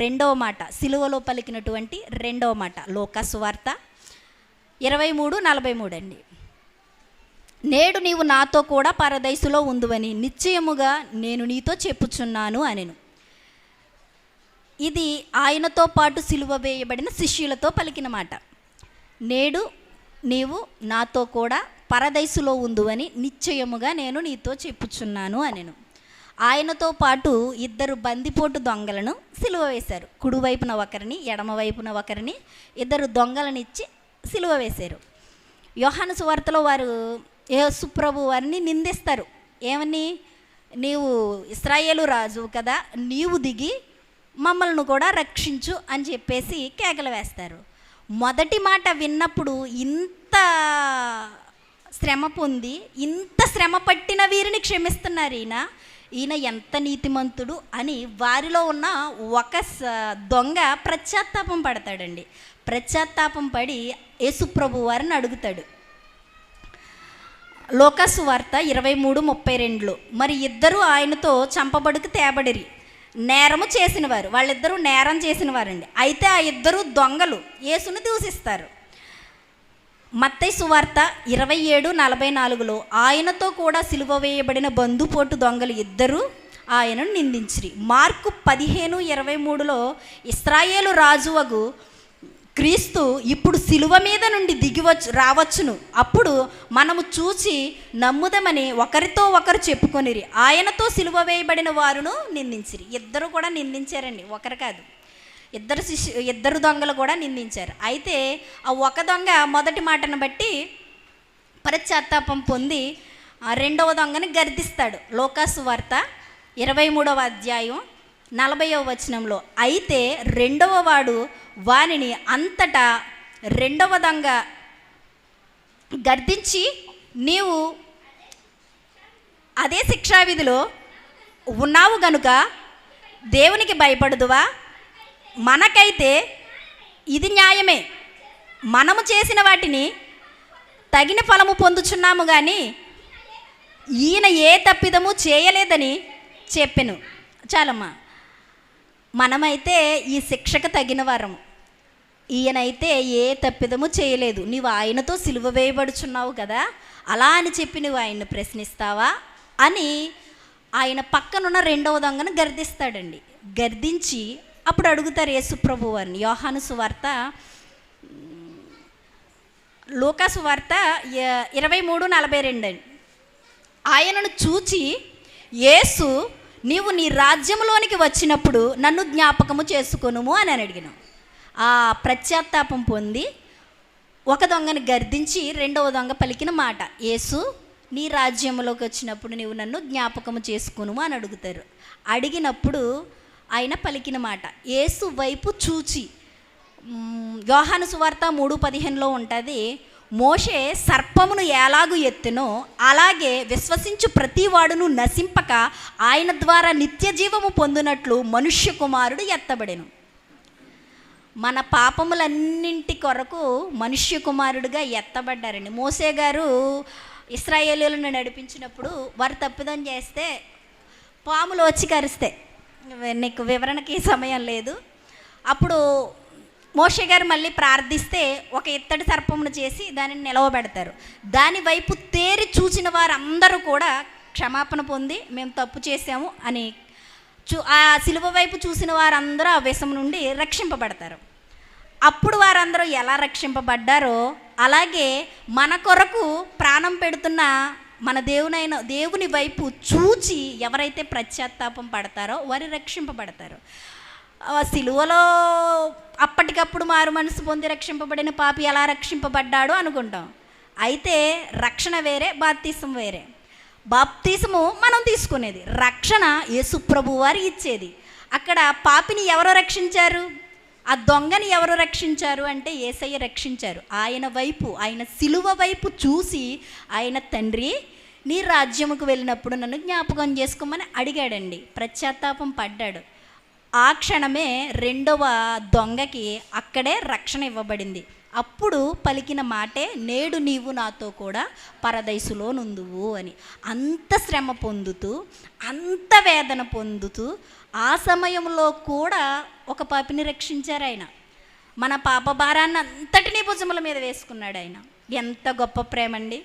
రెండవ మాట సిలువలో పలికినటువంటి రెండవ మాట లోకాసు వార్త ఇరవై మూడు నలభై మూడు అండి. నేడు నీవు నాతో కూడా పరదైసులో ఉందువని నిశ్చయముగా నేను నీతో చెప్పుచున్నాను అనెను. ఇది ఆయనతో పాటు సిలువ వేయబడిన శిష్యులతో పలికిన మాట. నేడు నీవు నాతో కూడా పరదైసులో ఉందువని నిశ్చయముగా నేను నీతో చెప్పుచున్నాను అనెను. ఆయనతో పాటు ఇద్దరు బందిపోటు దొంగలను సిలువ వేశారు. కుడివైపున ఒకరిని ఎడమవైపున ఒకరిని ఇద్దరు దొంగలనిచ్చి సిలువ వేశారు. యోహాను సువార్తలో వారు యేసుప్రభు వారిని నిందిస్తారు. ఏమని? నీవు ఇస్రాయేలు రాజు కదా నీవు దిగి మమ్మల్ని కూడా రక్షించు అని చెప్పేసి కేకలు వేస్తారు. మొదటి మాట విన్నప్పుడు ఇంత శ్రమ పొంది ఇంత శ్రమ పట్టిన వీరిని క్షమిస్తున్నారు ఈయన. ఈయన ఎంత నీతిమంతుడు అని వారిలో ఉన్న ఒక స- దొంగ ప్రత్యాత్తాపం పడతాడండి. ప్రత్యాత్తాపం పడి యేసుప్రభు వారిని అడుగుతాడు. లోకసు వార్త ఇరవై మూడు ముప్పై రెండులో మరి ఇద్దరు ఆయనతో చంపబడుకు తేబడిరి. నేరము చేసినవారు వాళ్ళిద్దరూ నేరం చేసిన వారండి అయితే ఆ ఇద్దరు దొంగలు యేసును దూషిస్తారు. మత్తై సువార్త ఇరవై ఏడు నలభై నాలుగులో ఆయనతో కూడా సిలువ వేయబడిన బంధుపోటు దొంగలు ఇద్దరు ఆయనను నిందించిరి. మార్కు పదిహేను ఇరవై మూడులో ఇస్రాయేలు రాజువగు క్రీస్తు ఇప్పుడు సిలువ మీద నుండి దిగివచ్చు రావచ్చును. అప్పుడు మనము చూచి నమ్ముదమని ఒకరితో ఒకరు చెప్పుకొనిరి. ఆయనతో సిలువ వేయబడిన వారును నిందించిరి. ఇద్దరు కూడా నిందించారండి ఒకరు కాదు. ఇద్దరు శిష్యు ఇద్దరు దొంగలు కూడా నిందించారు. అయితే ఆ ఒక దొంగ మొదటి మాటను బట్టి పశ్చాత్తాపం పొంది రెండవ దొంగని గర్దిస్తాడు లోకాసు వార్త ఇరవై మూడవ అధ్యాయం నలభైవ వచనంలో. అయితే రెండవ వాడు వానిని అంతటా రెండవ దొంగ గర్దించి నీవు అదే శిక్షావిధిలో ఉన్నావు గనుక దేవునికి భయపడదువా? మనకైతే ఇది న్యాయమే. మనము చేసిన వాటిని తగిన ఫలము పొందుచున్నాము కానీ ఈయన ఏ తప్పిదము చేయలేదని చెప్పెను. చాలమ్మా. మనమైతే ఈ శిక్షకు తగిన వారము. ఈయనైతే ఏ తప్పిదము చేయలేదు. నీవు ఆయనతో సిలువ వేయబడుచున్నావు కదా అలా అని చెప్పి నువ్వు ఆయన్ని ప్రశ్నిస్తావా అని ఆయన పక్కనున్న రెండవ దొంగను గర్దిస్తాడండి. గర్దించి అప్పుడు అడుగుతారు యేసుప్రభు అని. యోహాను సువార్త లోకాసు వార్త ఇరవై మూడు నలభై రెండు అండి ఆయనను చూచి యేసు నీవు నీ రాజ్యంలోనికి వచ్చినప్పుడు నన్ను జ్ఞాపకము చేసుకొనుము అని అని అడిగిన. ఆ ప్రత్యాత్తాపం పొంది ఒక దొంగను గర్దించి రెండవ దొంగ పలికిన మాట యేసు నీ రాజ్యంలోకి వచ్చినప్పుడు నీవు నన్ను జ్ఞాపకము చేసుకును అని అడుగుతారు. అడిగినప్పుడు ఆయన పలికిన మాట యేసు వైపు చూచి. మ్, యోహాను సువార్త మూడు పదిహేనులో ఉంటుంది మోషే సర్పమును ఎలాగు ఎత్తునో అలాగే విశ్వసించు ప్రతివాడును నశింపక ఆయన ద్వారా నిత్య జీవము పొందినట్లు మనుష్య కుమారుడు ఎత్తబడెను. మన పాపములన్నింటి కొరకు మనుష్య కుమారుడుగా ఎత్తబడ్డారండి. మోసే గారు ఇస్రాయేలీలను నడిపించినప్పుడు వారు తప్పిదం చేస్తే పాములు వచ్చి కరిస్తే నీకు వివరణకి సమయం లేదు. అప్పుడు మోషే గారు మళ్ళీ ప్రార్థిస్తే ఒక ఇత్తడి సర్పమును చేసి దానిని నిలవబెడతారు. దాని వైపు తేరి చూసిన వారందరూ కూడా క్షమాపణ పొంది మేము తప్పు చేశాము అని చూ ఆ సిలువ వైపు చూసిన వారందరూ ఆ విషం నుండి రక్షింపబడతారు. అప్పుడు వారందరూ ఎలా రక్షింపబడ్డారో అలాగే మన కొరకు ప్రాణం పెడుతున్న మన దేవునైన దేవుని వైపు చూచి ఎవరైతే ప్రత్యాత్తాపం పడతారో వారు రక్షింపబడతారు. సిలువలో అప్పటికప్పుడు మారు మనసు పొంది రక్షింపబడిన పాపి ఎలా రక్షింపబడ్డాడు అనుకుంటాం. అయితే రక్షణ వేరే బాప్తీసం వేరే. బాప్తీసము మనం తీసుకునేది. రక్షణ యేసుప్రభు వారు ఇచ్చేది. అక్కడ పాపిని ఎవరు రక్షించారు? ఆ దొంగని ఎవరు రక్షించారు అంటే ఏసయ్య రక్షించారు. ఆయన వైపు ఆయన సిలువ వైపు చూసి ఆయన తండ్రి నీ రాజ్యముకు వెళ్ళినప్పుడు నన్ను జ్ఞాపకం చేసుకోమని అడిగాడండి. ప్రత్యాత్తాపం పడ్డాడు. ఆ క్షణమే రెండవ దొంగకి అక్కడే రక్షణ ఇవ్వబడింది. అప్పుడు పలికిన మాటే నేడు నీవు నాతో కూడా పరదైసులో నుందువు అని. అంత శ్రమ పొందుతూ అంత వేదన పొందుతూ ఆ సమయంలో కూడా ఒక పాపిని రక్షించారు ఆయన. మన పాప భారాన్ని అంతటినీ భుజముల మీద వేసుకున్నాడు ఆయన. ఎంత గొప్ప ప్రేమ అండి